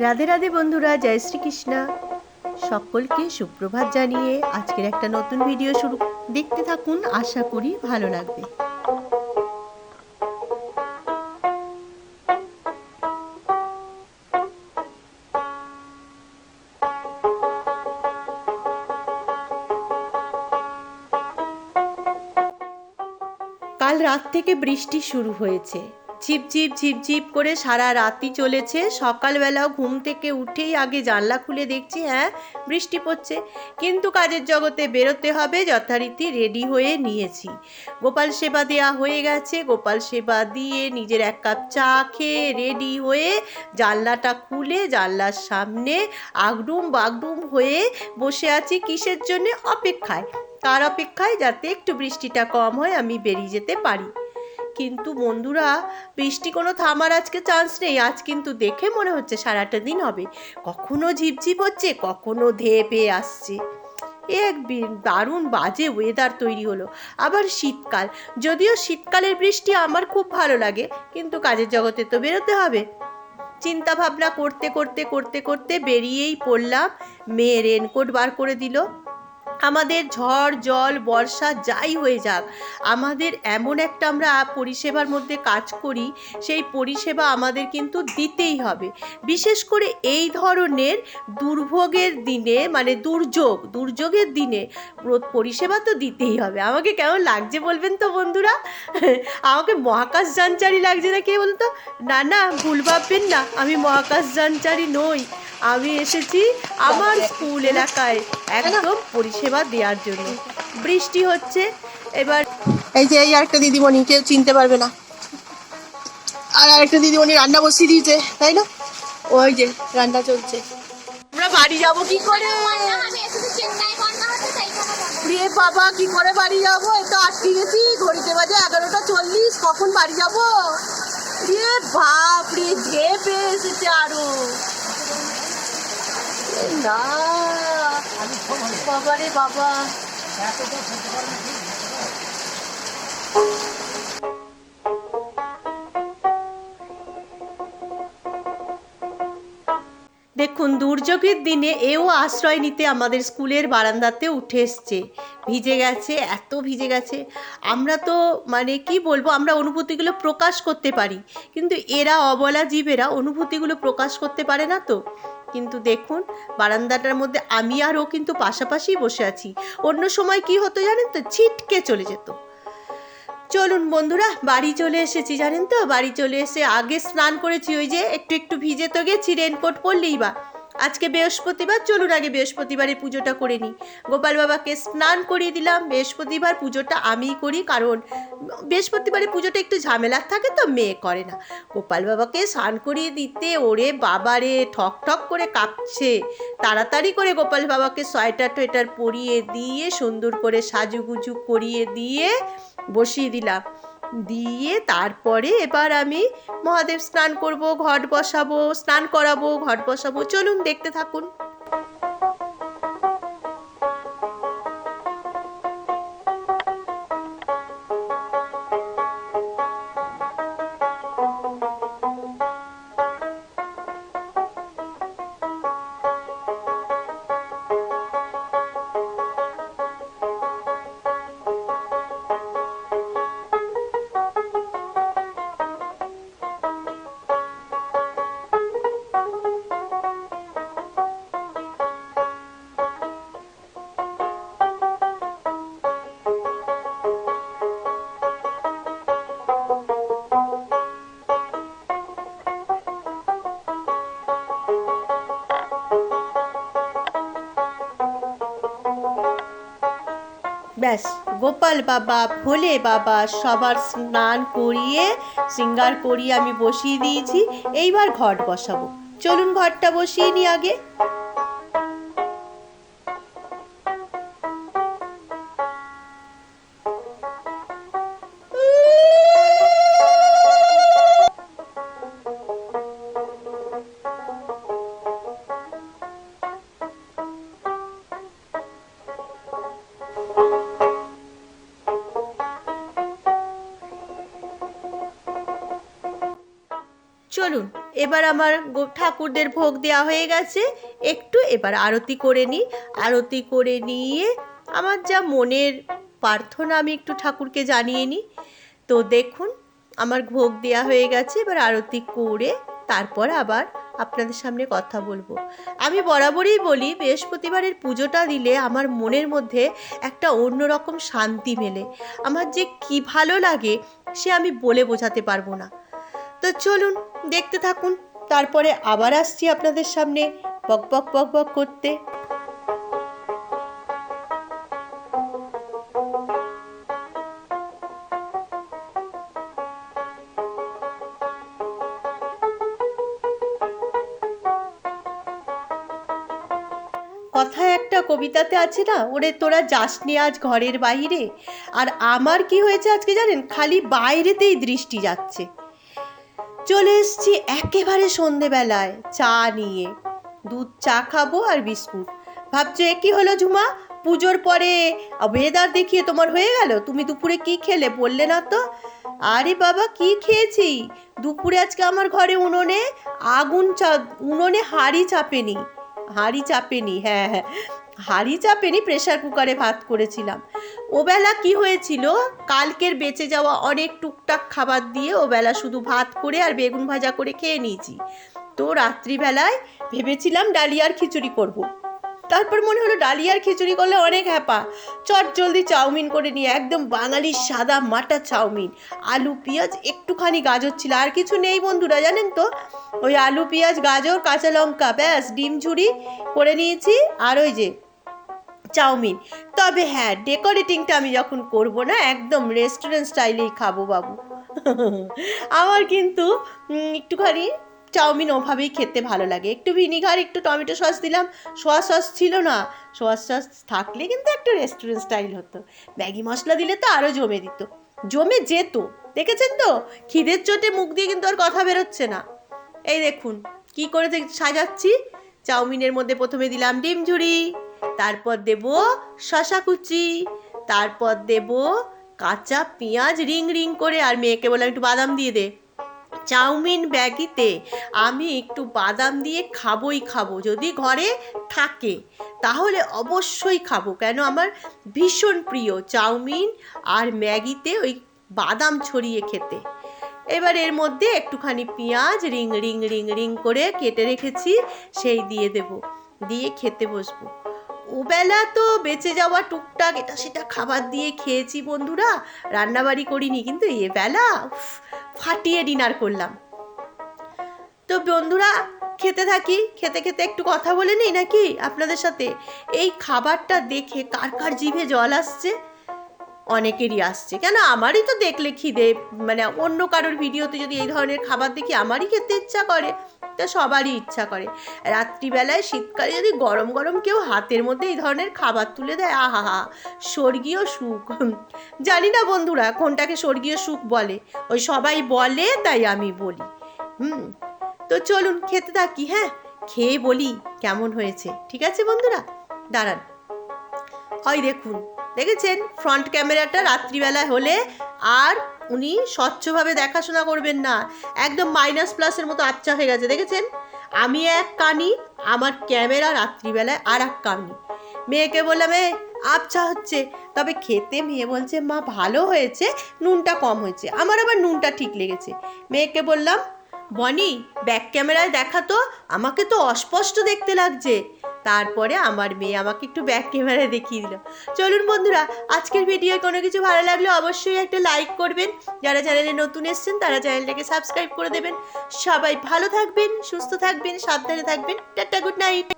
রাধে রাধে বন্ধুরা, জয় শ্রীকৃষ্ণা। সকলকে সুপ্রভাত জানিয়ে আজকের একটা নতুন ভিডিও শুরু দেখতে থাকুন, আশা করি ভালো লাগবে। কাল রাত থেকে বৃষ্টি শুরু হয়েছে। ঝিপঝিপ ঝিপঝিপ করে সারা রাতই চলেছে। সকালবেলাও ঘুম থেকে উঠেই আগে জানলা খুলে দেখছি হ্যাঁ বৃষ্টি পড়ছে। কিন্তু কাজের জগতে বেরোতে হবে, যথারীতি রেডি হয়ে নিয়েছি। গোপাল সেবা দেওয়া হয়ে গেছে। গোপাল সেবা দিয়ে নিজের এক কাপ চা খেয়ে রেডি হয়ে জানলাটা খুলে জানলার সামনে আগডুম বাগডুম হয়ে বসে আছি কিসের জন্য? অপেক্ষায়। তার অপেক্ষায়? যাতে একটু বৃষ্টিটা কম হয়, আমি বেরিয়ে যেতে পারি। কিন্তু বন্ধুরা, বৃষ্টি কোনো থামার আজকে চান্স নেই। আজ কিন্তু দেখে মনে হচ্ছে সারাটা দিন হবে। কখনো ঝিপঝিপ হচ্ছে, কখনো ধেয়ে পেয়ে আসছে। এক দারুণ বাজে ওয়েদার তৈরি হলো। আবার শীতকাল। যদিও শীতকালের বৃষ্টি আমার খুব ভালো লাগে, কিন্তু কাজের জগতে তো বেরোতে হবে। চিন্তা ভাবনা করতে করতে করতে করতে বেরিয়েই পড়লাম। মেয়ে রেনকোট বার করে দিল। আমাদের ঝড়, জল, বর্ষা যাই হয়ে যাক, আমাদের এমন একটা আমরা পরিষেবার মধ্যে কাজ করি, সেই পরিষেবা আমাদের কিন্তু দিতেই হবে। বিশেষ করে এই ধরনের দুর্ভোগের দিনে মানে দুর্যোগ, দুর্যোগের দিনে পরিষেবা তো দিতেই হবে। আমাকে কেমন লাগছে বলবেন তো বন্ধুরা? আমাকে মহাকাশ যানচারি লাগছে না কে বলতো? না না, ভুল ভাববেন না, আমি মহাকাশ যানচারি নই। আমি এসেছি আমার স্কুল এলাকায়, একদম পরিষেবা দেওয়ার জন্য। বৃষ্টি হচ্ছে এবার এই যে এই আরেকটা দিদিমণি কেউ চিনতে পারবে না। আর আরেকটা দিদিমণি রান্না বসিয়ে দিয়েছে তাই না? ওই যে রান্না চলছে। আমরা বাড়ি যাব কি করে? রে বাবা কি করে বাড়ি যাব? এই তো আটকে গেছি ঘড়িতে বাজে এগারোটা চল্লিশ কখন বাড়ি যাব? রে বাপ রে ঝেপে এসেছে আরও। এ না। দেখুন, দুর্যোগের দিনে এও আশ্রয় নিতে আমাদের স্কুলের বারান্দাতে উঠে এসছে। ভিজে গেছে, এত ভিজে গেছে। আমরা তো মানে কি বলব, আমরা অনুভূতিগুলো প্রকাশ করতে পারি। কিন্তু এরা অবলা জীবেরা অনুভূতিগুলো প্রকাশ করতে পারে না তো। কিন্তু দেখুন, বারান্দাটার মধ্যে আমি আর ও কিন্তু পাশাপাশি বসে আছি। অন্য সময় কি হতো জানেন তো? ছিটকে চলে যেত। চলুন বন্ধুরা, বাড়ি চলে এসেছি জানেন তো? বাড়ি চলে এসে আগে স্নান করেছি, ওই যে একটু একটু ভিজে তো গেছি রেনকোট পরলেই বা। আজকে বৃহস্পতিবার, চলুন আগে বৃহস্পতিবারে পুজোটা করে নিই। গোপাল বাবাকে স্নান করিয়ে দিলাম, বৃহস্পতিবার পুজোটা আমিই করি, কারণ বৃহস্পতিবারে পুজোটা একটু ঝামেলার থাকে তো মেয়ে করে না। গোপাল বাবাকে স্নান করিয়ে দিতে ওরে বাবারে, ঠক ঠক করে কাঁপছে। তাড়াতাড়ি করে গোপাল বাবাকে সোয়েটার টোয়েটার পরিয়ে দিয়ে, সুন্দর করে সাজুগুজু করিয়ে দিয়ে বসিয়ে দিলাম। দিয়ে তারপরে এবার আমি মহাদেব স্নান করব, ঘট বসাবো, স্নান করাবো, ঘট বসাবো। চলুন দেখতে থাকুন। ব্যাস, গোপাল বাবা, ভোলে বাবা, সবার স্নান করিয়ে, সিঙ্গার করিয়ে আমি বসিয়ে দিয়েছি, এইবার ঘট বসাবো। চলুন ঘরটা বসিয়ে নিই আগে। চলুন, এবার আমার ঠাকুরদের ভোগ দেওয়া হয়ে গেছে। একটু এবার আরতি করে নিই। আরতি করে নিয়ে আমার যা মনের প্রার্থনা আমি একটু ঠাকুরকে জানিয়ে নিই। তো দেখুন, আমার ভোগ দেওয়া হয়ে গেছে, এবার আরতি করে তারপর আবার আপনাদের সামনে কথা বলব। আমি বরাবরই বলি, বৃহস্পতিবারের পুজোটা দিলে আমার মনের মধ্যে একটা অন্যরকম শান্তি মেলে। আমার যে কি ভালো লাগে, সে আমি বলে বোঝাতে পারব না। তো চলুন, দেখতে থাকুন। তারপরে আবার আসছি আপনাদের সামনে বক বক বক বক করতে। কথায় একটা কবিতাতে আছে না, ওরে তোরা যাসনি আজ ঘরের বাইরে আর আমার কি হয়েছে আজকে জানেন? খালি বাইরেতেই দৃষ্টি যাচ্ছে। চলে এসছি একেবারে সন্ধেবেলায়, চা নিয়ে। দুধ, চা খাব আর বিস্কুট। ভাবছ, এ কি হলো ঝুমা? পুজোর পরে ওয়েদার দেখিয়ে তোমার হয়ে গেল? তুমি দুপুরে কি খেলে? বললে না তো। আরে বাবা, কি খেয়েছি? দুপুরে আজকে আমার ঘরে উনুনে আগুন চা, উনুনে হাঁড়ি চাপেনি। হাঁড়ি চাপেনি হ্যাঁ হ্যাঁ। হাঁড়ি চাপেনি প্রেশার কুকারে ভাত করেছিলাম। ওবেলা কি হয়েছিল? কালকের বেঁচে যাওয়া অনেক টুকটাক খাবার দিয়ে ওবেলা শুধু ভাত করে আর বেগুন ভাজা করে খেয়ে নিয়েছি। তো রাত্রিবেলায় ভেবেছিলাম ডালিয়ার খিচুড়ি করব। তারপর মনে হলো ডালিয়ার খিচুড়ি করলে অনেক হ্যাপা। চট জলদি চাউমিন করে নিয়ে একদম বাঙালির সাদা মাটা চাউমিন। আলু, পেঁয়াজ, একটুখানি গাজর ছিল। আর কিছু নেই বন্ধুরা, জানেন তো? ওই আলু, পেঁয়াজ, গাজর, কাঁচা লঙ্কা, ব্যাস, ডিম ঝুড়ি করে নিয়েছি। আর ওই যে চাউমিন। তবে হ্যাঁ ডেকোরেটিংটা আমি যখন করব না, একদম রেস্টুরেন্ট স্টাইলেই খাব বাবু। আমার কিন্তু একটুখানি চাউমিন ওভাবেই খেতে ভালো লাগে। একটু ভিনিগার, একটু টমেটো সস দিলাম। সোয়া সস ছিল না। সোয়া সস থাকলে কিন্তু একটু রেস্টুরেন্ট স্টাইল হতো। ম্যাগি মশলা দিলে তো আরও জমে দিত। জমে যেত। দেখেছেন তো? খিদের চোটে মুখ দিয়ে কিন্তু আর কথা বেরোচ্ছে না। এই দেখুন, কি করে সাজাচ্ছি? চাউমিনের মধ্যে প্রথমে দিলাম ডিম ঝুড়ি। তারপর দেব শশা কুচি তারপর দেব কাঁচা পেঁয়াজ রিং রিং করে, আর মেয়েকে বললাম, একটু বাদাম দিয়ে দে। চাউমিন ব্যাগিতে আমি একটু বাদাম দিয়ে খাবোই খাব, যদি ঘরে থাকে, তাহলে অবশ্যই খাব, কেন আমার ভীষণ প্রিয় চাউমিন আর ম্যাগিতে ওই বাদাম ছড়িয়ে খেতে। এবার এর মধ্যে একটুখানি পেঁয়াজ রিং রিং রিং রিং করে কেটে রেখেছি, সেই দিয়ে দেব, দিয়ে খেতে বসবো। ওবেলা তো বেঁচে যাওয়া টুকটাক এটা সেটা খাবার দিয়ে খেয়েছি বন্ধুরা। রান্নাবাড়ি করিনি, কিন্তু এবেলা ফাটিয়ে ডিনার করলাম। তো বন্ধুরা, খেতে থাকি? খেতে খেতে একটু কথা বলে নিই নাকি আপনাদের সাথে? এই খাবারটা দেখে কার কার জিভে জল আসছে? অনেকেরই আসছে। কেন আমারই তো দেখলে খিদে মানে অন্য কারোর ভিডিওতে যদি এই ধরনের খাবার দেখি, আমারই খেতে ইচ্ছা করে। তা সবারই ইচ্ছা করে। রাত্রিবেলায় শীতকালে যদি গরম গরম কেউ হাতের মধ্যে এই ধরনের খাবার তুলে দেয় আহা হা স্বর্গীয় সুখ। জানি না বন্ধুরা, কোনটাকে স্বর্গীয় সুখ বলে? ওই সবাই বলে, তাই আমি বলি। হুম, তো চলুন খেতে থাকি হ্যাঁ? খেয়ে বলি কেমন হয়েছে, ঠিক আছে বন্ধুরা? দাঁড়ান। হয় দেখুন, দেখেছেন? ফ্রন্ট ক্যামেরাটা রাত্রিবেলা হলে আর উনি স্বচ্ছভাবে দেখাশোনা করবেন না। একদম মাইনাস প্লাসের মতো আচ্ছা হয়ে গেছে, দেখেছেন? আমি এক কানি, আমার ক্যামেরা রাত্রিবেলায় আর এক কানি। মেয়েকে বললাম, এ, আবছা হচ্ছে। তবে খেতে মেয়ে বলছে, মা, ভালো হয়েছে, নুনটা কম হয়েছে। আমার আবার নুনটা ঠিক লেগেছে। মেয়েকে বললাম, বনি ব্যাক ক্যামেরায় দেখা তো, আমাকে তো অস্পষ্ট দেখতে লাগছে। তারপরে আমার মেয়ে আমাকে একটু ব্যাক ক্যামেরা দেখিয়ে দিল। চলুন বন্ধুরা, আজকের ভিডিও কোনো কিছু ভালো লাগলে অবশ্যই একটা লাইক করবেন। যারা চ্যানেলে নতুন এসছেন, তারা চ্যানেলটাকে সাবস্ক্রাইব করে দেবেন। সবাই ভালো থাকবেন, সুস্থ থাকবেন, সাবধানে থাকবেন। Tata good night